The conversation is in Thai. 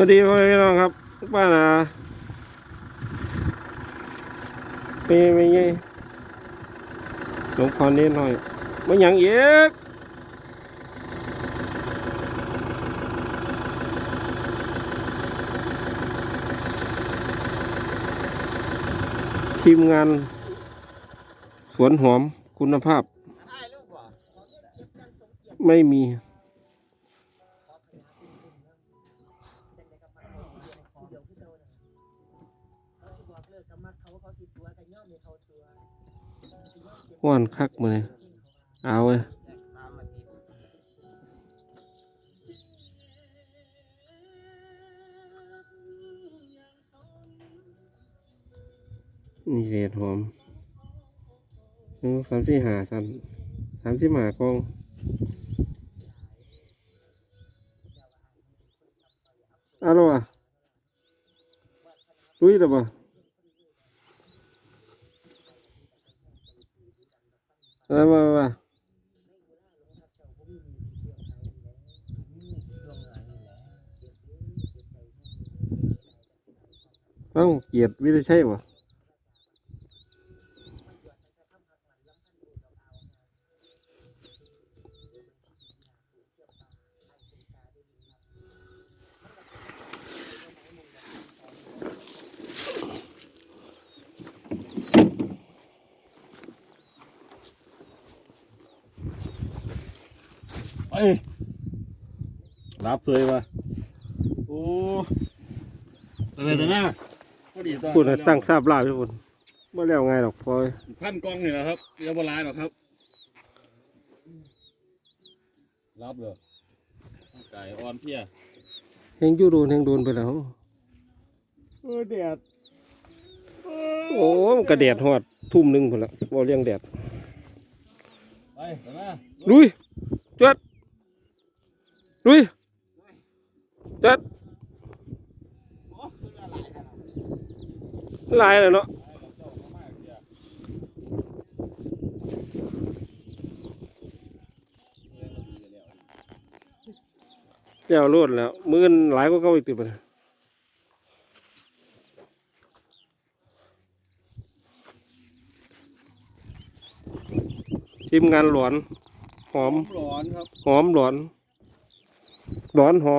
สวัสดีพ่อแม่พี่น้องครับป้านาเป็นไม่ไงหลวงพรนิดหน่อยไม่ยังเยกทีมงาน สวนหอมคุณภาพ ไม่มี ว่านคักมาเลยเอาเว้ยนี่เศษหอมสามสี่หาสันสามสี่หากองอาละวะลุยแล้วปะ มามามาเอ้าเกียรติวิทยใช่ปะ รับเลยว่ะโอ้แต่แต่หน้าพอดีตอนพูดให้ตั้งทราบลาบทุกคนไม่แล้วไงหรอกพอยพันกล้องนี่แหละครับเรียบร้อยหรอกครับ รับเลยไก่อ่อนเพียเฮงอยูโดนเฮงโดนไปแล้วเออแดดโอ้มันกระแดดหอดทุ่มหนึ่งพนละบ่เลี้ยงแดดไปแต่หน้าลุยจวด ลุยจวดหลายเลยเนาะเจ้าโลดแล้ว มือนหลายก็เข้าอีกติดไปเลยทีมงานหลอน หอมร้อนครับ หอมหลอน หลอนหอม